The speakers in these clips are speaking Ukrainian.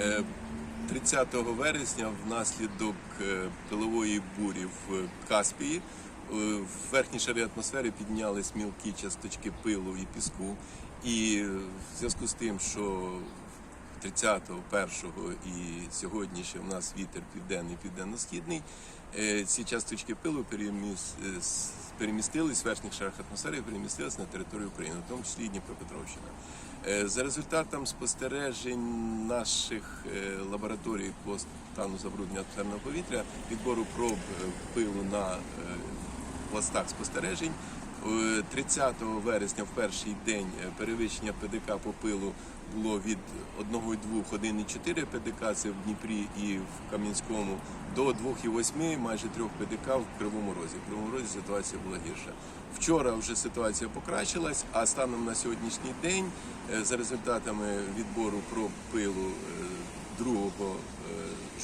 Е, 30 вересня внаслідок е, пилової бурі в Каспії е, в верхній шарі атмосфери піднялись мілкі часточки пилу і піску. І в зв'язку з тим, що 30-го, 1-го і сьогодні ще в нас вітер південний, південно-східний. Е, Ці часточки пилу е, перемістились в верхніх шарах атмосфери, перемістились на територію України, в тому числі Дніпропетровщина. Е, За результатом спостережень наших лабораторій по стану забруднення атмосферного повітря, відбору проб пилу на пластах спостережень. Е, 30 вересня, в перший день е, перевищення ПДК по пилу було від 1,2, 1,4 ПДК, це в Дніпрі і в Кам'янському, до 2,8, майже 3 ПДК в Кривому Розі. В Кривому Розі ситуація була гірша. Вчора вже ситуація покращилась, а станом на сьогоднішній день, е, за результатами відбору проб пилу е, 2 е,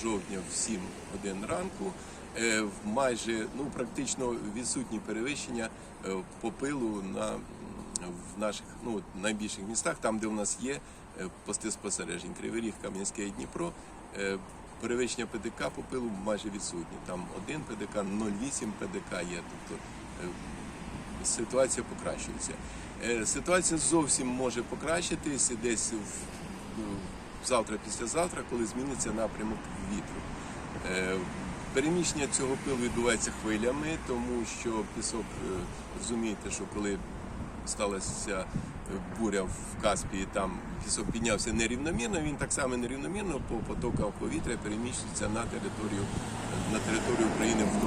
жовтня в 7 годин ранку, е, майже ну практично відсутні перевищення е, по пилу на в наших ну найбільших містах, там де у нас є пости спостережень, Кривий Ріг, Кам'янське і Дніпро. Перевищення ПДК по пилу майже відсутні. Там 1 ПДК, 0,8 ПДК є. Тобто ситуація покращується. Ситуація зовсім може покращитись десь в, завтра, післязавтра, коли зміниться напрямок вітру. Е, Переміщення цього пилу відбувається хвилями, тому що пісок, е, розумієте, що коли сталася е, буря в Каспії, там пісок піднявся нерівномірно, він так само нерівномірно по потокам повітря переміщується на територію, на територію України в